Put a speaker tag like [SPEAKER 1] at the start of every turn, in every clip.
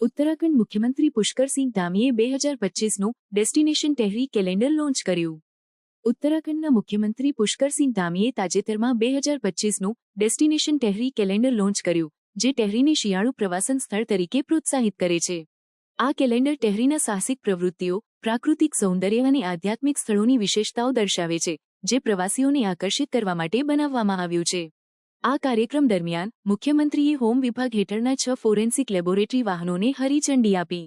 [SPEAKER 1] ઉત્તરાખંડ મુખ્યમંત્રી પુષ્કરસિંહ ધામીએ બે હજાર પચીસનું ડેસ્ટિનેશન ટેહરી કેલેન્ડર લોન્ચ કર્યું. ઉત્તરાખંડના મુખ્યમંત્રી પુષ્કરસિંહ ધામીએ તાજેતરમાં બે હજાર પચીસનું ડેસ્ટિનેશન ટેહરી કેલેન્ડર લોન્ચ કર્યું, જે ટેહરીને શિયાળુ પ્રવાસન સ્થળ તરીકે પ્રોત્સાહિત કરે છે. આ કેલેન્ડર ટેહરીના સાહસિક પ્રવૃત્તિઓ, પ્રાકૃતિક સૌંદર્ય અને આધ્યાત્મિક સ્થળોની વિશેષતાઓ દર્શાવે છે, જે પ્રવાસીઓને આકર્ષિત કરવા માટે બનાવવામાં આવ્યું છે. આ કાર્યક્રમ દરમિયાન મુખ્યમંત્રીએ હોમ વિભાગ હેઠળના છ ફોરેન્સિક લેબોરેટરી વાહનોને હરીચંડી આપી.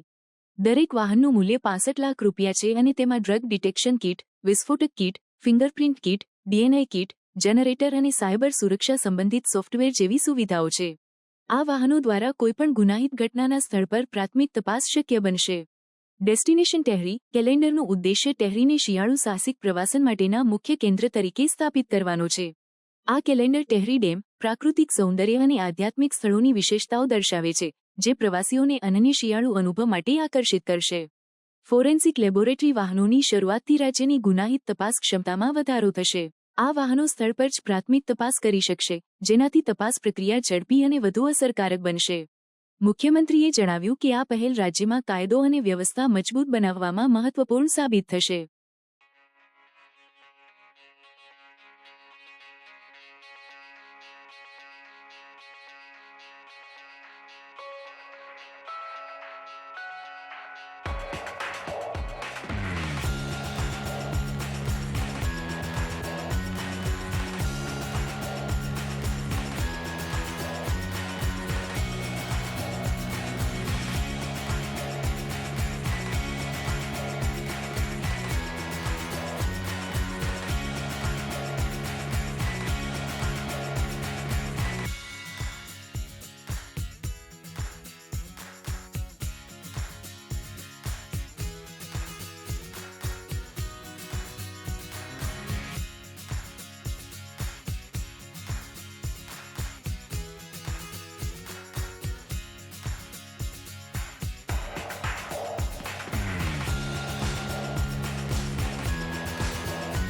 [SPEAKER 1] દરેક વાહનનું મૂલ્ય પાસઠ લાખ રૂપિયા છે અને તેમાં drug detection kit, વિસ્ફોટક kit, fingerprint kit, DNA kit, generator અને સાયબર સુરક્ષા સંબંધિત સોફ્ટવેર જેવી સુવિધાઓ છે. આ વાહનો દ્વારા કોઈપણ ગુનાહિત ઘટનાના સ્થળ પર પ્રાથમિક તપાસ શક્ય બનશે. ડેસ્ટિનેશન ટેહરી, કેલેન્ડરનો ઉદ્દેશ્ય ટેહરીને શિયાળુ સાહસિક પ્રવાસન માટેના મુખ્ય કેન્દ્ર તરીકે સ્થાપિત કરવાનો છે. આ કેલેન્ડર ટેહરી ડેમ પ્રાકૃતિક સૌંદર્ય અને આધ્યાત્મિક સ્થળોની વિશેષતાઓ દર્શાવે છે, જે પ્રવાસીઓને અનન્ય શિયાળુ અનુભવ માટે આકર્ષિત કરશે. ફોરેન્સિક લેબોરેટરી વાહનોની શરૂઆતથી રાજ્યની ગુનાહિત તપાસ ક્ષમતામાં વધારો થશે. આ વાહનો સ્થળ પર જ પ્રાથમિક તપાસ કરી શકશે, જેનાથી તપાસ પ્રક્રિયા ઝડપી અને વધુ અસરકારક બનશે. મુખ્યમંત્રીએ જણાવ્યું કે આ પહેલ રાજ્યમાં કાયદો અને વ્યવસ્થા મજબૂત બનાવવામાં મહત્વપૂર્ણ સાબિત થશે.